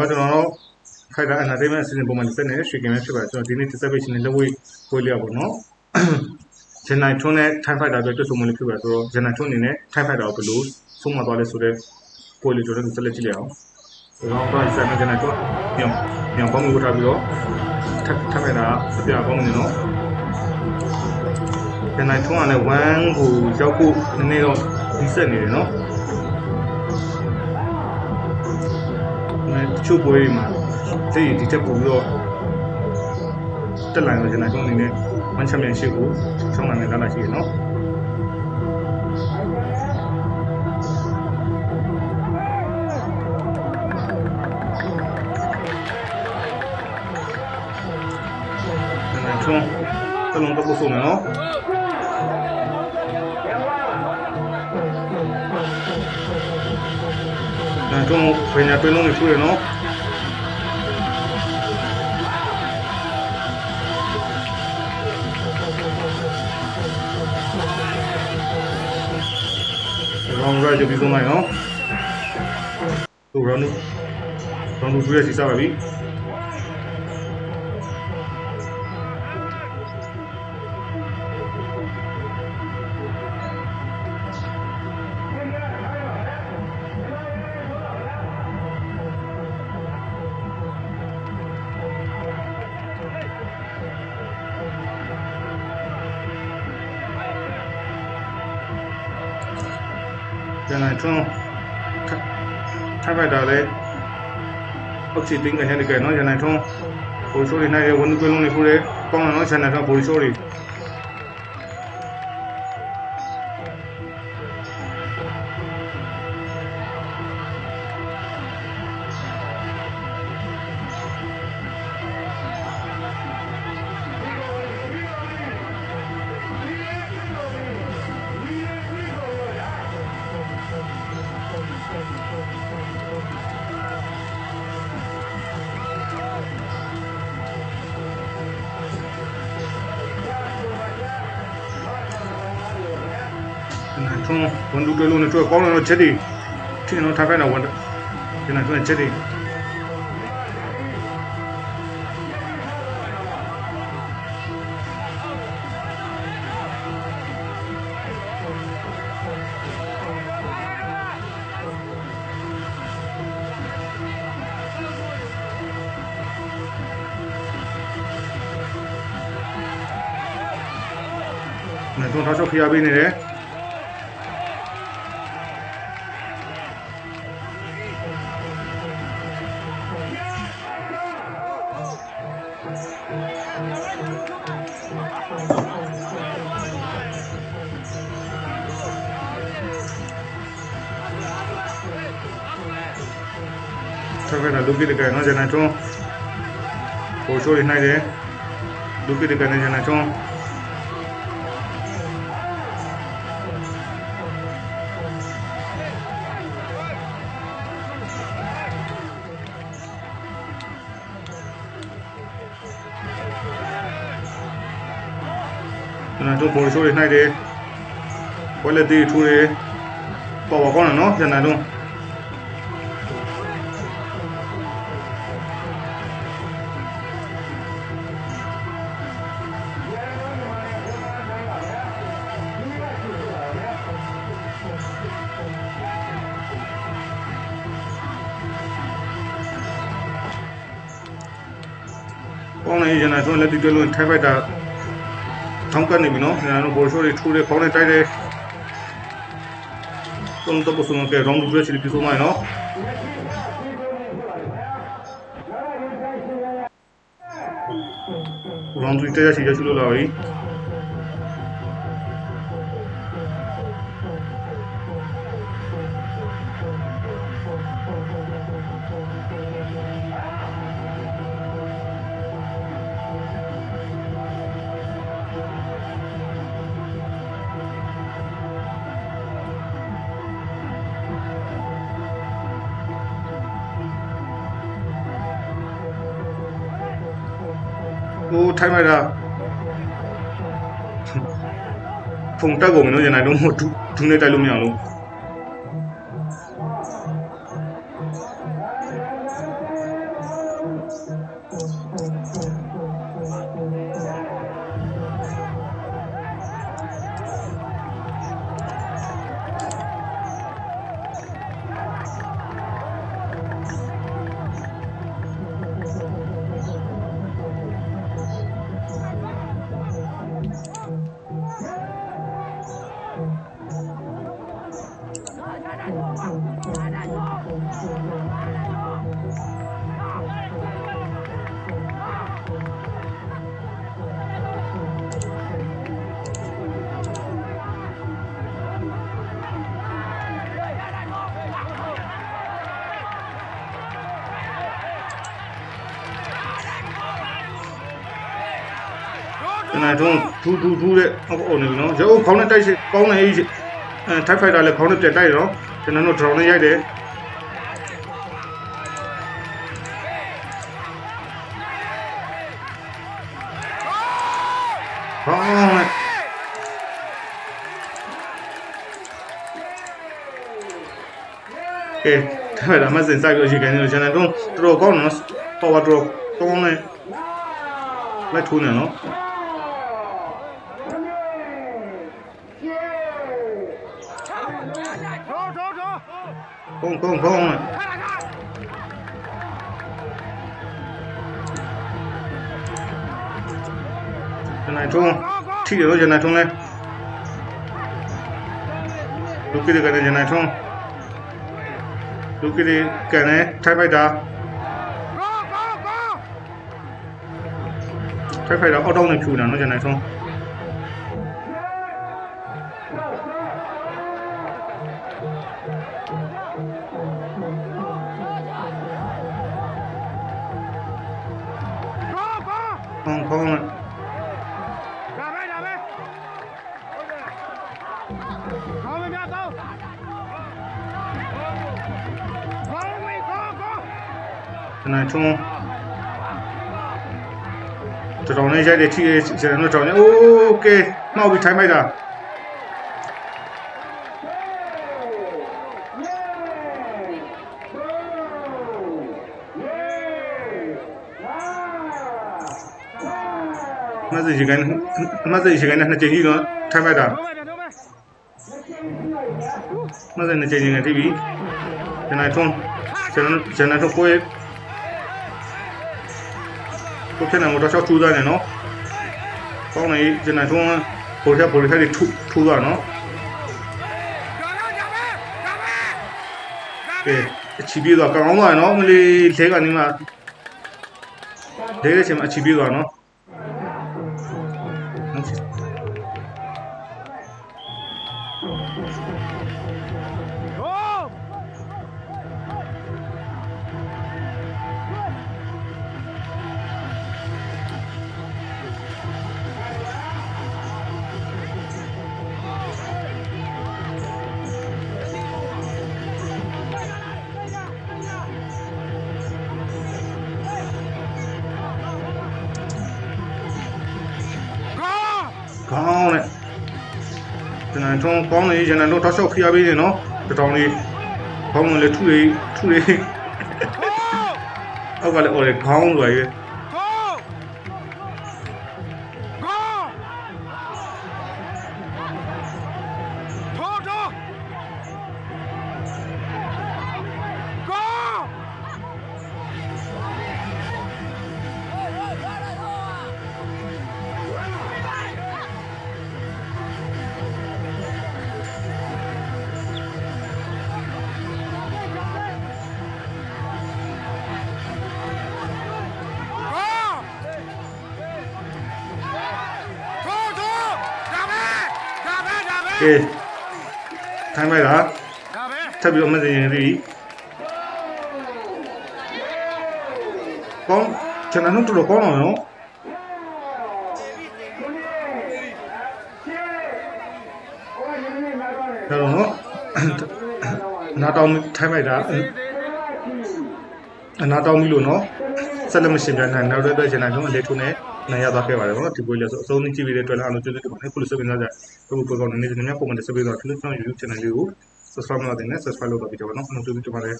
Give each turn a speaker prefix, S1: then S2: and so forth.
S1: ပါကျွန်တော်တို့ခိုက်တာ entertainment အစီအစဉ်ပုံမှန်တစ်စက်နဲ့ရွှေကင်ပဲဖြစ်ပါတယ်ကျွန်တော်ဒီနေ့တစ်စက်ပဲရှင်လက်ဝဲဝေးလျောက်ပေါ့နော်ဂျန်နိုင်ထွန်းနဲ့ time fighter အတွက်တွေ့ဆုံမှုလေးဖြစ်ပါတယ်ဆိုတော့ဂျန်နိုင်ထွန်းအနေနဲ့ time fighter ကိုဘယ်လိုဆုံးမသွားလဲဆိုတော့ကိုလေးကျွန်တော်တို့ဆက်လက်ကြည့်လိုက်အောင်ကျွန်တော်တို့ဆက်နေဂျန်နိုင်ထွန်းညောင်ညောင်ပေါင်းမှုထားပြီးတော့ထပ်ထပ်ခဲ့တာအပြာပေါင်းနေနော်ဂျန်နိုင်ထွန်းကလည်း1ကိုရောက်ဖို့နည်းနည်းတော့ဒီဆက်နေတယ်နော် ချို့ပွဲတွေမှာဒီဒီတက်ပို့ပြီးတော့တက်လာတော့ကျွန်တော်အနေနဲ့မန်ချမ်ပီယံရှစ်ကိုဆောင်းလာနေတာရှိရနော်ကျွန်တော်ထုံးတလုံးတော့ပို့ဆုံးမယ်နော် ကျွန်တော်ဘယ်ညာတွင်းလုံးနေထူးရနော်ရောင်းရကြပြီးဆုံးလိုက်နော်သူရောင်းလို့ရောင်းလို့ပြည့်စီစားပါပြီ ကျွန်တော်ထုံးထားပိုက်တာလေအောက်စီတင်းကဟဲ့ကဲနော်ကျွန်တော်ထုံးပိုရှိုးနေနိုင်ဝန်ကွင်းလုံးနေခုလေကောင်းတော့ကျွန်တော်ထုံးပိုရှိုးနေကျွန်တော် ထုံးဝန်တူတွဲလုံးနေတွေ့ကောင်းတော့ချက်တွေထင်တော့ထားပိုက်တာဝန်ကျွန်တော်ထုံးချက်တွေကျွန်တော်ထောက်ချောက်ခရပေးနေတယ် က်တာလူကိတကဲနော်ကျွန်တော်ထုံးပိုရှိုးနေနိုင်တယ်လူကိတကဲနဲ့ကျွန်တော်ထုံးကျွန်တော်တို့ပိုရှိုးနေနိုင်တယ်ဝက်လက်တီထူတယ်ပေါ်ပေါ်ကောင်းတယ်နော်ကျွန်တော်တို့ ကောင်းနေရင်လည်းကျွန်တော်လက်တီတွဲလို့ထိုက်ပိုက်တာထောင်းကပ်နေပြီနော်ကျွန်တော်ဘောရှိုးတွေထူတယ်ကောင်းနေတိုက်တယ်တုံးတော့ပစုံကရောင်းလို့ပြချင်ပြီးဆုံးမနော်ရောင်းတူတရားရှိရရှိလို့လာပြီ ဟိုထိုင်းမိုက်တာဖုန်တက်ကုန်ပြီနော်ရင်နိုင်တော့မဟုတ်ဒူးဒူးနဲ့တိုက်လို့မရအောင်လို့ န်တော်တို့ဒူးဒူးဒူးတဲ့အော်အော်နေပြီနော်ရုပ်ခေါင်းနဲ့တိုက်ရှိကောင်းနေအေးအဲထိုက်ဖိုက်တာလည်းခေါင်းနဲ့ပြတ်တိုက်တော့ကျွန်တော်တို့ drone နဲ့ရိုက်တယ်ဟောကဲဒါမှမစင်စိုက်လို့ရှိခိုင်းနေလို့ကျွန်တော်တို့တော်တော်ကောင်းနော် power drop ကောင်းနေလက်ထိုးနေနော် không không không giờ
S2: này chung thích
S1: rồi giờ này chung này lúc kia cái này, giờ này chung lúc kia cái này, thay phải đó thay phải đó ở đâu này chủ nào nó giờ này chung တနချုံတော်တော်လေးရိုက်တဲ့ ठी ကျွန်တော်တော်နေโอเคမှောက်ပြီးထိုင်လိုက်တာမတ်စီကန်မတ်စီကန်နဲ့နှစ်ချိန်ကြီးကထိုင်လိုက်တာမတ်စီနှစ်ချိန်ကြီးကထိပြီးကျွန်တော်ကျွန်တော်ကျွန်တော်ကိုယ် ကိုဖြစ်နိုင်မို့တော့ချောက်ထူးသားနေနော်ကောင်းနေကျန်တဲ့ထုံးဘိုလ်ထက်ဘိုလ်ထက်တွေထူးထူးသားနော်ကဲအချီပြေးသွားကောင်းသွားနော်မလေးလဲကနေမှလဲတဲ့အချိန်မှာအချီပြေးသွားနော် ထုံးကောင်းနေကျွန်တော်တို့တောက်လျှောက်ခရပေးနေနော်တတောင်လေးကောင်းနေလေထုလေးထုလေး
S2: go
S1: အောက်ကလည်းအော်လေခေါင်းလိုရယ် ကဲထိုင်လိုက်တာ
S2: ဒါပဲ
S1: ထပ်ပြီးတော့မစင်ရင်သေးကောင်းကျွန်တော်တို့တော်တော်ကောင်းအောင်နော်ဒါတော့နော်နားတောင်းထိုင်လိုက်တာအနားတောင်းပြီလို့နော်ဆက်လက်မရှင်ပြန်နိုင်နောက်တဲ့အတွက်ကျွန်တော်တို့အလေးထုံးနဲ့ နိုင်ရသွားခဲ့ပါတယ်နော်ဒီပွဲလေးဆိုအဆုံးကြည့်ပြီးတဲ့အတွက်လည်းအားလုံးကျေးဇူးတင်ပါတယ်ခုလိုဆက်ပြီးတော့ကြအခုပွဲကောင်းနေနေနေများပုံမှန်ဆက်ပြီးတော့ YouTube channel လေးကို subscribe လုပ်နေ subscribe လုပ်တော့ပြီးတော့နော်ကျေးဇူးတင်ပါတယ်